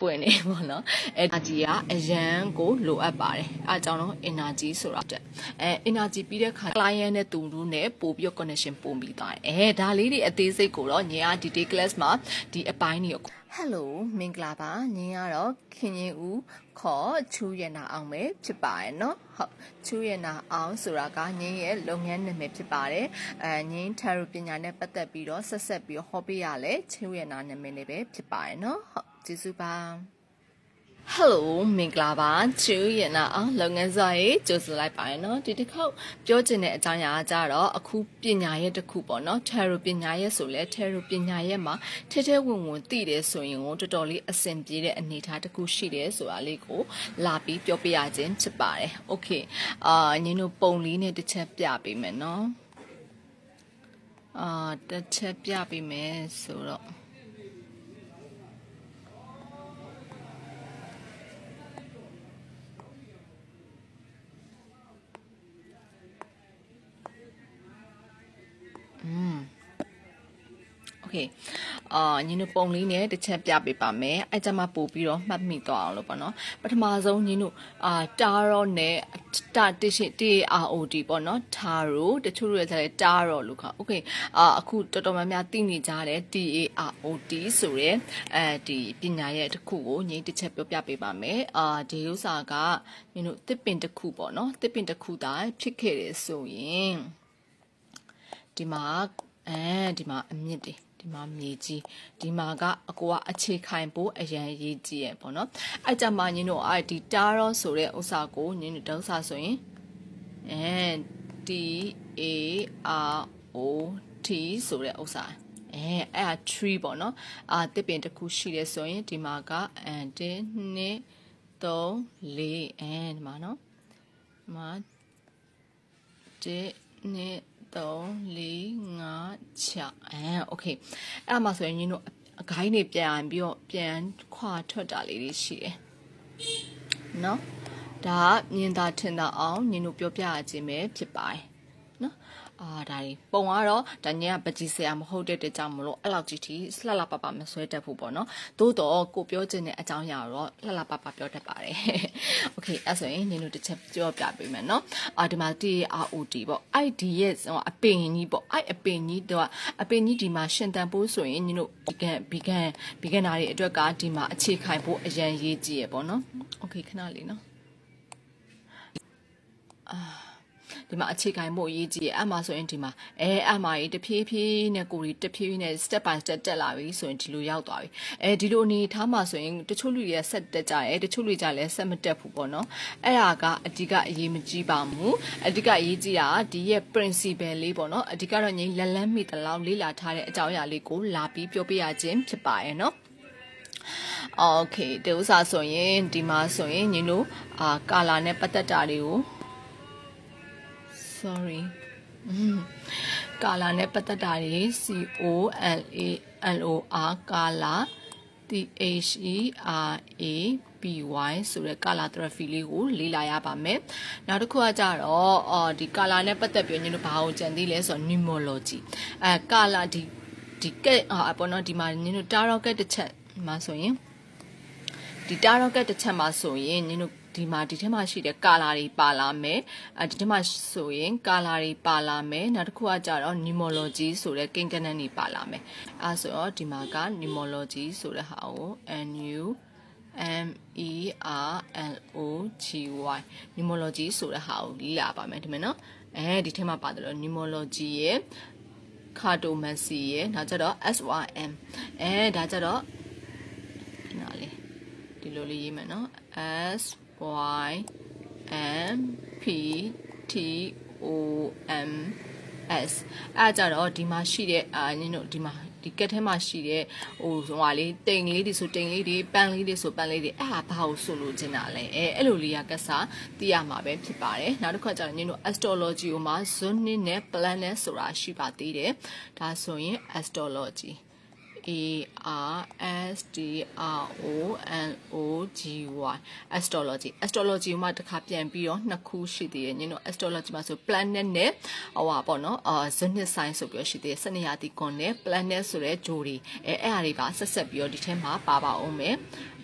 ပွင့်နေပေါ့နော်အဲ energy ကအရန်ကိုလိုအပ်ပါတယ်အဲအကြောင်းတော့ energy ဆိုတာတဲ့အဲ energy ပြီးတဲ့ခါ client နဲ့သူတို့နဲ့ပို့ပြီးတော့ connection ပုံပြီးသွားတယ်အဲဒါလေးတွေအသေးစိတ်ကိုတော့ညီက detail class မှာဒီအပိုင်းတွေကို Hello မင်္ဂလာပါညီကတော့ခင်ရင်ဦးခေါ်ချူရနာအောင်ပဲဖြစ်ပါတယ်เนาะဟုတ်ချူရနာအောင်ဆိုတာကညီရဲ့လုပ်ငန်းနာမည်ဖြစ်ပါတယ်အဲညီထာရပညာနဲ့ပတ်သက်ပြီးတော့ဆက်ဆက်ပြီးတော့ဟောပေးရလဲချူရနာနာမည်လေးပဲဖြစ်ပါတယ်เนาะဟုတ် ကျေးဇူးပါ Hello မင်္ဂလာပါချူရနာအောင်လုပ်ငန်းစာရေးကြိုဆိုလိုက်ပါရနော်ဒီတစ်ခေါက်ပြောချင်တဲ့အကြောင်းအရာကကြတော့အခုပညာရဲ့တစ်ခုပေါ့နော် Tarot ပညာရဲ့ဆိုလဲ Tarot ပညာရဲ့မှာထဲထဲဝင်ဝင်သိတယ်ဆိုရင်ကိုတော်တော်လေးအဆင်ပြေတဲ့အနေအထားတစ်ခုရှိတယ်ဆိုတာလေးကိုလာပြီးပြောပြရခြင်းဖြစ်ပါတယ် Okay အာညီတို့ပုံလေးနဲ့တစ်ချက်ပြပေးမယ်နော်အာတစ်ချက်ပြပေးမယ်ဆိုတော့ โอเคအာညီတို့ပုံလေးနဲ့တစ်ချက်ပြပေးပါမယ်အဲ့ကြမှာပို့ပြီးတော့မှတ်မိသွားအောင်လို့ပေါ့နော်ပထမဆုံးညီတို့အာတာရောနဲ့တာတရှိ TAROD ပေါ့နော် Taro တချို့တွေလည်း Taro လို့ခေါ်โอเคအာအခုတော်တော်များများသိနေကြတယ် TAROD ဆိုရဲအဲဒီပညာရဲ့တစ်ခုကိုညီတစ်ချက်ပြောပြပေးပါမယ်အာဒီဥစ္စာကညီတို့တစ်ပင်တစ်ခုပေါ့နော်တစ်ပင်တစ်ခုသာဖြစ်ခဲ့တယ်ဆိုရင်ဒီမှာအဲဒီမှာအမြင့်တွေ ဒီမှာမြေကြီးဒီမှာကအကိုကအခြေခိုင်ဖို့အရန်ရေးကြည့်ရပေါ့နော်အဲ့ကြမှာညင်းတို့အဲ့ဒီတားရောဆိုတဲ့ဥစ္စာကိုညင်းတို့ဒေါစာဆိုရင်အဲ T A R O T ဆိုတဲ့ဥစ္စာအဲအဲ့ဒါ tree ပေါ့နော်အာတစ်ပင်တစ်ခုရှိတယ်ဆိုရင်ဒီမှာကအန်1 2 3 4အဲဒီမှာနော်ဒီမှာ1 2 3 4 5 6အဲโอเคအဲ့မှာဆိုရင်ညီတို့အခိုင်းတွေပြန်ပြီးတော့ပြန်ခွာထွက်တာလေးတွေရှိတယ်เนาะဒါကမြင်သာထင်သာအောင်ညီတို့ပြောပြရခြင်းပဲဖြစ်ပါတယ်เนาะ အာဒါတွေပုံကတော့တညကပကြီးဆရာမဟုတ်တဲ့တကြောင်မလို့အဲ့လောက်ကြီးထိလှလှပပမဆွဲတတ်ဘူးပေါ့နော်သို့တော့ကိုပြောခြင်းတဲ့အကြောင်းအရာတော့လှလှပပပြောတတ်ပါတယ် Okay အဲ့ဆိုရင်ညီတို့တစ်ချက်ပြောပြပေးမယ်နော်အာဒီမှာ TROD ပေါ့ ID ရဲ့အပင်ကြီးပေါ့အဲ့အပင်ကြီးတော့အပင်ကြီးဒီမှာရှင်တန်ဖို့ဆိုရင်ညီတို့ဗီဂန်ဗီဂန်ဗီဂန်နာတွေအတွက်ကဒီမှာအခြေခံဖို့အရန်ရေးကြည့်ရပေါ့နော် Okay ခဏလေးနော်အာ ဒီမှာအခြေခံမှုအရေးကြီးရဲ့အမှဆိုရင်ဒီမှာအဲအမှကြီးတဖြည်းဖြည်းနဲ့ကိုရီတဖြည်းဖြည်းနဲ့ step by step တက်လာပြီဆိုရင်ဒီလိုရောက်သွားပြီအဲဒီလိုအနေထားမှာဆိုရင်တချို့လူတွေကဆက်တက်ကြတယ်တချို့လူကြလည်းဆက်မတက်ဘူးပေါ့နော်အဲ့ဒါကအဓိကအရေးမကြီးပါဘူးအဓိကအရေးကြီးတာဒီရဲ့ principle လေးပေါ့နော်အဓိကတော့ငိမ့်လက်လန်းမိတလောက်လေးလာထားတဲ့အကြောင်းအရာလေးကိုလာပြီးပြောပြရခြင်းဖြစ်ပါရဲ့နော်โอเคဒီဥစားဆိုရင်ဒီမှာဆိုရင်ညီတို့အာကာလာနဲ့ပတ်သက်တာတွေကို sorry ကာလာနဲ့ပတ်သက်တာတွေ C O L A L O R ကာလာ T H E R A P Y ဆိုတဲ့ကာလာ therapy လေးကိုလေ့လာရပါမယ်။နောက်တစ်ခုကကြတော့အော်ဒီကာလာနဲ့ပတ်သက်ပြီးညတို့ဘာကိုကြံသိလဲဆိုတော့ numerology အဲကာလာဒီဒီကက်အာပေါ့နော်ဒီမှာညတို့ tarot ကက်တစ်ချက်မှာဆိုရင်ဒီ tarot ကက်တစ်ချက်မှာဆိုရင်ညတို့ ဒီမှာဒီထဲမှာရှိတဲ့ကာလာတွေပါလာမယ်အဲဒီထဲမှာဆိုရင်ကာလာတွေပါလာမယ်နောက်တစ်ခုကကြတော့ numerology ဆိုတဲ့ကိန်းကနန်းတွေပါလာမယ်အဲဆိုတော့ဒီမှာက numerology ဆိုတဲ့ဟာကို N U M E R L O G Y numerology ဆိုတဲ့ဟာကိုလေ့လာပါမယ်ဒီမှာနော်အဲဒီထဲမှာပါတယ်လို့ numerology ရဲ့ cartomancy ရဲ့နောက်ကြတော့ SYM အဲဒါကြတော့နားလေဒီလိုလေးရေးမယ်နော် S Y M P T O M S အဲ့ကြတော့ဒီမှာရှိတဲ့အာနင်တို့ဒီမှာဒီကက်ထဲမှာရှိတဲ့ဟိုဟိုဟာလေးတိမ်လေးတွေဆိုတိမ်လေးတွေပန်းလေးတွေဆိုပန်းလေးတွေအဲ့ဟာဘာကိုဆိုလို့ချင်တာလဲအဲအဲ့လိုလေးကကစားသိရမှာပဲဖြစ်ပါတယ်နောက်တစ်ခါကျတော့ညတို့ astrology ကိုမှာ zone နဲ့ planet ဆိုတာရှိပါသေးတယ်ဒါဆိုရင် astrology A R S T R O N O G Y astrology astrology မှာတစ်ခါပြန်ပြီးတော့နှစ်ခုရှိသေးတယ်ညင်တို့ astrology မှာဆို planet နဲ့ဟိုပါပေါ့နော်အာ zodiac sign ဆိုပြီးတော့ရှိသေးတယ်စနေရာတီကွန်နဲ့ planet ဆိုတဲ့ဂျိုတွေအဲအဲ့အရာတွေပါဆက်ဆက်ပြီးတော့ဒီထဲမှာပါပါအောင်မယ်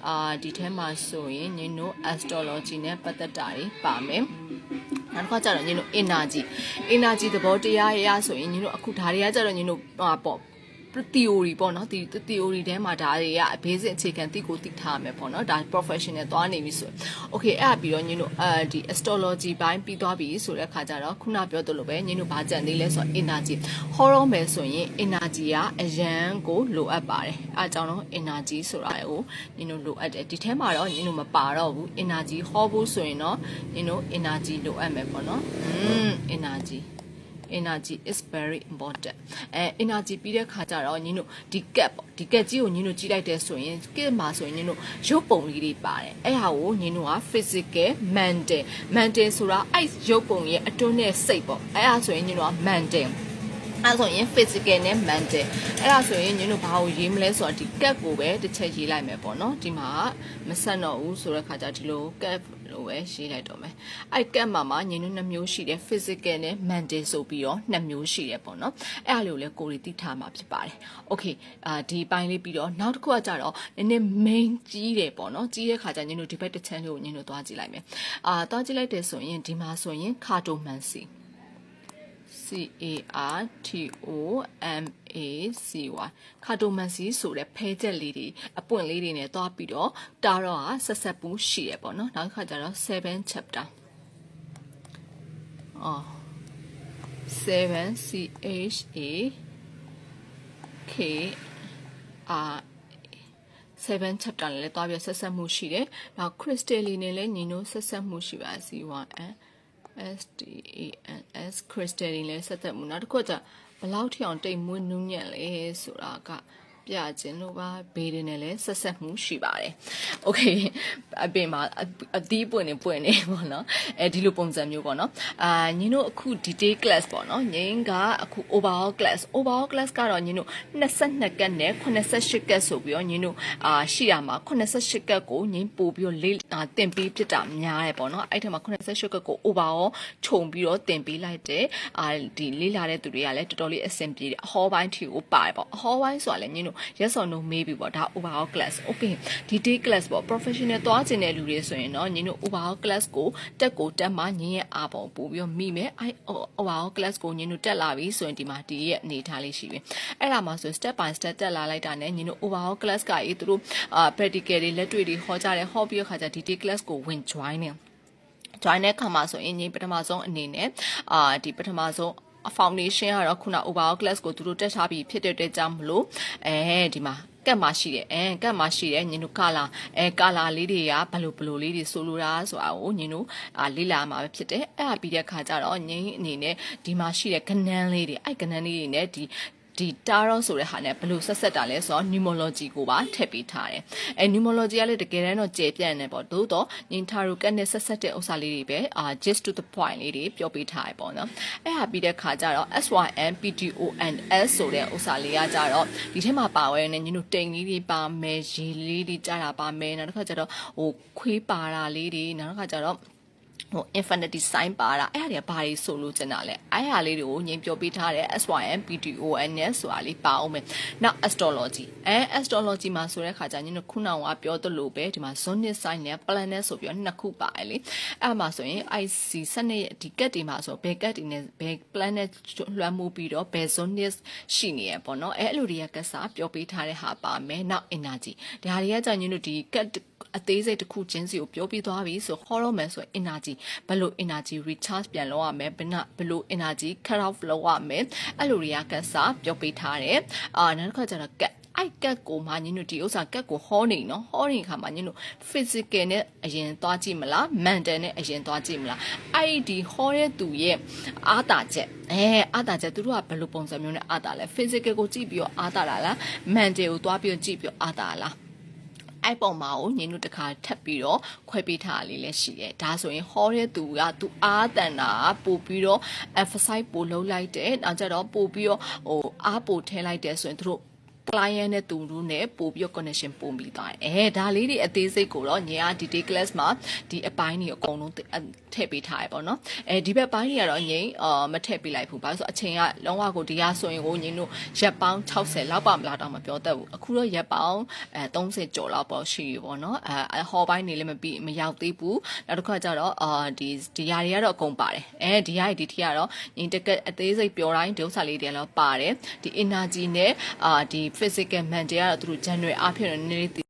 အာဒီထဲမှာဆိုရင်ညင်တို့ astrology နဲ့ပတ်သက်တာတွေပါမယ်နောက်တစ်ခါကျတော့ညီတို့ energy energy သဘောတရားအရာဆိုရင်ညီတို့အခုဒါတွေကကျတော့ညီတို့ဟာပေါ့ theory ပေါ့နော်ဒီ theory ထဲမှာဒါတွေက basic အခြေခံသိကိုသိထားမယ်ပေါ့နော်ဒါ professional သွားနေပြီဆိုရင် okay အဲ့ဒါပြီးတော့ညီတို့အဲဒီ astrology ဘိုင်းပြီးသွားပြီဆိုတဲ့ခါကျတော့ခုနပြောသလိုပဲညီတို့ဘာကြံသေးလဲဆိုတော့ energy horror မယ်ဆိုရင် energy ကအရန်ကိုလိုအပ်ပါတယ်အဲအကြောင်းတော့ energy ဆိုတာကိုညီတို့လိုအပ်တယ်ဒီထဲမှာတော့ညီတို့မပါတော့ဘူး energy ဟောဖို့ဆိုရင်တော့ညီတို့ energy လိုအပ်မယ်ပေါ့နော်อืม energy energy is very important အဲ energy ပြီးတဲ့ခါကျတော့ညီတို့ဒီ gap ပေါ့ဒီ gap ကြီးကိုညီတို့ကြည့်လိုက်တဲ့ဆိုရင် gap မှာဆိုရင်ညီတို့ရုပ်ပုံလေးတွေပါတယ်အဲ့ဟာကိုညီတို့က physical mental mental ဆိုတာအဲ့ရုပ်ပုံရဲ့အတွင်းနဲ့စိတ်ပေါ့အဲ့ဟာဆိုရင်ညီတို့က mental အဲ့ဆိုရင် physical နဲ့ mental အဲ့ဒါဆိုရင်ညီတို့ဘာကိုရေးမလဲဆိုတော့ဒီ gap ကိုပဲတစ်ချက်ရေးလိုက်မယ်ပေါ့နော်ဒီမှာမဆက်တော့ဘူးဆိုတဲ့ခါကျဒီလို gap လို့ပဲရေးလိုက်တော့မယ်အဲ့ gap မှာမှာညီတို့နှစ်မျိုးရှိတယ် physical နဲ့ mental ဆိုပြီးတော့နှစ်မျိုးရှိတယ်ပေါ့နော်အဲ့ဒါလေးကိုလည်းကိုယ်တွေသိထားမှာဖြစ်ပါတယ် okay အာဒီပိုင်းလေးပြီးတော့နောက်တစ်ခုကကြတော့နည်းနည်း main ကြီးတယ်ပေါ့နော်ကြီးတဲ့ခါကျညီတို့ဒီဘက်တစ်ချမ်းလေးကိုညီတို့သွားကြည့်လိုက်မယ်အာသွားကြည့်လိုက်တယ်ဆိုရင်ဒီမှာဆိုရင် cartomancy C A R T O M A C Y ကာတိုမန်စီဆိုတဲ့ဖဲချက်လေးတွေအပွင့်လေးတွေနဲ့တွားပြီးတော့တာတော့ဟာဆက်ဆက်ပူးရှိရပေါ့နော်နောက်တစ်ခါကျတော့7 chapter အော်7 C H A K R 7 chapter နဲ့လည်းတွားပြီးဆက်ဆက်မှုရှိတယ်နောက် crystal လေးနဲ့လည်းညီနိုးဆက်ဆက်မှုရှိပါစီ1 S T A N S crystalline လဲဆက်သက်မှုနောက်တစ်ခုကဘလောက်ထီအောင်တိတ်မွေးနူးညံ့လဲဆိုတာက ပြခြင်းလို့ပါဘေးတွေနဲ့လည်းဆက်ဆက်မှုရှိပါတယ်။ Okay အပြင်မှာအသီးပွင့်နေပွင့်နေပေါ့နော်။အဲဒီလိုပုံစံမျိုးပေါ့နော်။အာညီတို့အခု detail class ပေါ့နော်။ငင်းကအခု overall class overall class ကတော့ညီတို့22ကတ်နဲ့88ကတ်ဆိုပြီးတော့ညီတို့အာရှိရမှာ88ကတ်ကိုငင်းပို့ပြီးတော့လေးတင်ပေးဖြစ်တာများတယ်ပေါ့နော်။အဲ့ထက်မှာ88ကတ်ကို overall ခြုံပြီးတော့တင်ပေးလိုက်တယ်။အာဒီလေးလာတဲ့သူတွေကလည်းတော်တော်လေးအဆင်ပြေတယ်။အဟောပိုင်းထီကိုပါတယ်ပေါ့။အဟောပိုင်းဆိုတာလည်းညီတို့ yes or no maybe ပေါ့ဒါ overall class okay detail class ပေါ့ professional သွားကျင်တဲ့လူတွေဆိုရင်တော့ညီတို့ overall class ကိုတက်ကိုတက်မှညီရဲ့အားပေါ်ပို့ပြီးတော့မိမယ်အဲ overall class ကိုညီတို့တက်လာပြီဆိုရင်ဒီမှာဒီရဲ့အနေထားလေးရှိပြီအဲ့ဒါမှဆို step by step တက်လာလိုက်တာနဲ့ညီတို့ overall class ကအေးသူတို့အာ practical တွေလက်တွေ့တွေဟောကြတယ်ဟောပြီးခါကျ detail class ကိုဝင် join နေ join တဲ့ခါမှာဆိုရင်ညီပထမဆုံးအနေနဲ့အာဒီပထမဆုံး foundation ကတော့ခုန overall class ကိုသူတို့တက်ထားပြီးဖြစ်တဲ့အတွက်ကြောင့်မလို့အဲဒီမှာကတ်မှာရှိတယ်အဲကတ်မှာရှိတယ်ညင်တို့ကာလာအဲကာလာလေးတွေကဘယ်လိုဘယ်လိုလေးတွေဆိုလိုတာဆိုတာကိုညင်တို့အာလေးလာမှာပဲဖြစ်တယ်အဲ့ဒါပြီးတဲ့ခါကျတော့ညင်အနေနဲ့ဒီမှာရှိတဲ့ကနန်းလေးတွေအဲ့ကနန်းလေးတွေနဲ့ဒီ ဒီတာရောဆိုတဲ့ဟာနဲ့ဘယ်လိုဆက်ဆက်တာလဲဆိုတော့ pneumology ကိုပါထည့်ပေးထားတယ်။အဲ pneumology ကလည်းတကယ်တမ်းတော့ကျေပြန့်နေပေါ့။သို့တော့ညင်တာရိုကတ်နဲ့ဆက်ဆက်တဲ့ဥစ္စာလေးတွေပဲအာ just to the point လေးတွေပြောပေးထားရပေါ့နော်။အဲဟာပြီးတဲ့ခါကျတော့ SYN PTONS ဆိုတဲ့ဥစ္စာလေးကကြတော့ဒီထဲမှာပါဝဲနေညင်တို့တိမ်လေးတွေပါမယ်ရေလေးတွေကြားတာပါမယ်နောက်တစ်ခါကျတော့ဟိုခွေးပါတာလေးတွေနောက်တစ်ခါကျတော့ ဟို infinity sign ပါတာအဲ့ဒါတွေကဘာတွေဆိုလို့ကျင်တာလဲအဲ့ဟာလေးတွေကိုညင်ပြောပေးထားတဲ့ SYM PTON နဲ့ဆိုတာလေးပါအောင်မယ်နောက် astrology အဲ astrology မှာဆိုတဲ့ခါကျညင်တို့ခုနကပြောသလိုပဲဒီမှာ zodiac sign နဲ့ planet ဆိုပြီးတော့နှစ်ခုပါတယ်လေအဲ့မှာဆိုရင် IC စနစ်ဒီကတ်တွေမှာဆိုဘယ်ကတ်တွေနဲ့ဘယ် planet လွှမ်းမိုးပြီးတော့ဘယ် zodiac ရှိနေရပေါ့နော်အဲ့လိုတွေကကစားပြောပေးထားတဲ့ဟာပါမယ်နောက် energy ဒါတွေကကြာညင်တို့ဒီကတ် အသေးစိတ်တစ်ခုချင်းစီကိုပြောပြသွားပြီဆိုခေါ်တော့မယ်ဆိုရင် energy ဘယ်လို energy recharge ပြန်လုပ်ရမလဲဘယ်နှဘယ်လို energy cut off လုပ်ရမလဲအဲ့လိုတွေကကစားပြောပြထားတယ်အာနောက်တစ်ခါကျတော့ cut အိုက်ကတ်ကိုမှညင်တို့ဒီဥစ္စာကတ်ကိုဟောနေနော်ဟောနေခါမှညင်တို့ physical နဲ့အရင်သွားကြည့်မလား mental နဲ့အရင်သွားကြည့်မလားအဲ့ဒီဟောတဲ့သူရဲ့အာတာချက်အဲအာတာချက်သူတို့ကဘယ်လိုပုံစံမျိုးနဲ့အာတာလဲ physical ကိုကြည့်ပြီးတော့အာတာလား mental ကိုသွားပြီးတော့ကြည့်ပြီးတော့အာတာလား အဲ့ပုံမှာကိုညင်တို့တခါထပ်ပြီးတော့ခွဲပေးထားလေးလည်းရှိတယ်ဒါဆိုရင်ဟောတဲ့သူကသူအားတန်တာပို့ပြီးတော့ emphasize ပို့လုပ်လိုက်တယ်နောက်ကြတော့ပို့ပြီးတော့ဟိုအားပို့ထဲလိုက်တယ်ဆိုရင်တို့ client နဲ့သူတို့နဲ့ပို့ပြီးတော့ connection ပို့ပြီးသွားတယ်အဲဒါလေးတွေအသေးစိတ်ကိုတော့ညီက detail class မှာဒီအပိုင်းတွေအကုန်လုံးထည့်ပေးထားရပေါ့နော်အဲဒီဘက်ပိုင်းတွေကတော့ညီအာမထည့်ပေးလိုက်ဘူးဘာလို့ဆိုအချိန်ကလုံးဝကိုဒီဟာဆိုရင်ကိုညီတို့ရက်ပေါင်း60လောက်ပါမလားတော့မပြောတတ်ဘူးအခုတော့ရက်ပေါင်းအဲ30ကျော်လောက်ပေါ့ရှိပြီပေါ့နော်အဲဟော်ပိုင်းနေလည်းမပြီးမရောက်သေးဘူးနောက်တစ်ခါကျတော့အာဒီဒီဟာတွေကတော့အကုန်ပါတယ်အဲဒီဟာတွေဒီထီကတော့ညီတကက်အသေးစိတ်ပြောတိုင်းဒုစလေးတွေလည်းပါတယ်ဒီ energy နဲ့အာဒီ physical man တွေကတော့သူတို့ general အဖြစ်နည်းနည်း